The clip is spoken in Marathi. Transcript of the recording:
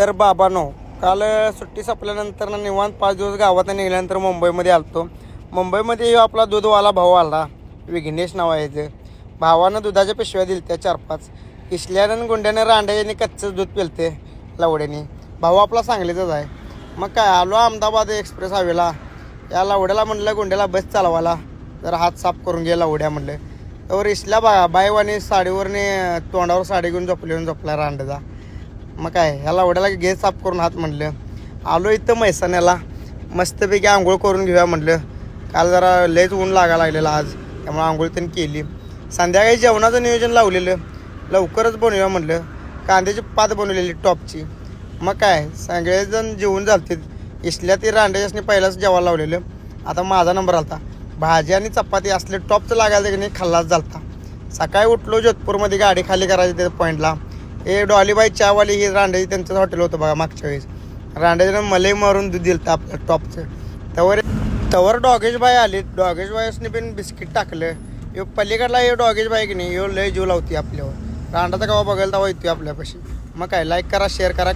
तर बाबानो काल सुट्टी संपल्यानंतर ना निवांत पाच दिवस गावात निघाल्यानंतर मुंबईमध्ये आलतो. मुंबईमध्ये आपला दूधवाला भाऊ आला. विघ्नेश नाव आहे ते. भावानं दुधाच्या पिशव्या दिल्या त्या चार पाच. इसल्यानं गुंड्यानं रांड्याने कच्चं दूध पिलते लावड्याने. भाऊ आपला सांगलीचाच आहे. मग काय आलो अहमदाबाद एक्सप्रेस हायवेला. या लावड्याला म्हणलं गुंड्याला बस चालवायला. जर हात साफ करून घे लावड्या म्हणलं. तर इसल्या बा बायवानी साडीवरने तोंडावर साडी घेऊन झोपली झोपला रांड्याचा मग काय ह्याला वड्याला घे साफ करून हात म्हणलं. आलो इथं मैसाण्याला. मस्तपैकी आंघोळ करून घेऊया म्हणलं. काल जरा लयच ऊन लागा लागलेलं आज. त्यामुळे आंघोळ त्यांनी केली. संध्याकाळी जेवणाचं नियोजन लावलेलं. लवकरच बनवूया म्हणलं. कांद्याची पात बनवलेली टॉपची. मग काय सगळेजण जेवून झालते इसल्या ते रांड्याच्यासनी पहिलाच जेवायला लावलेलं. आता माझा नंबर आलता. भाजी आणि चपाती असले टॉपचं लागायचं की नाही खाल्लाच झालता. सकाळी उठलो जोधपूरमध्ये गाडी खाली करायची त्या पॉईंटला हे डॉलीबाई चहावाली ही रांड्याची त्यांचं हॉटेल होतं बघा मागच्या वेळेस. रांडेजनं मलई मारून दूध दिलं आपलं टॉपचं. तवर तवर डॉगेशबाई आली. डॉगेशबाईसने पण बिस्किट टाकलं. यो पलीकडला हे डॉगेशबाई की नाही यो लय जीव लावती आपल्यावर. रांडाचा गावा बघायला तेव्हा येतो आपल्यापाशी. मग काय लाईक करा शेअर करा.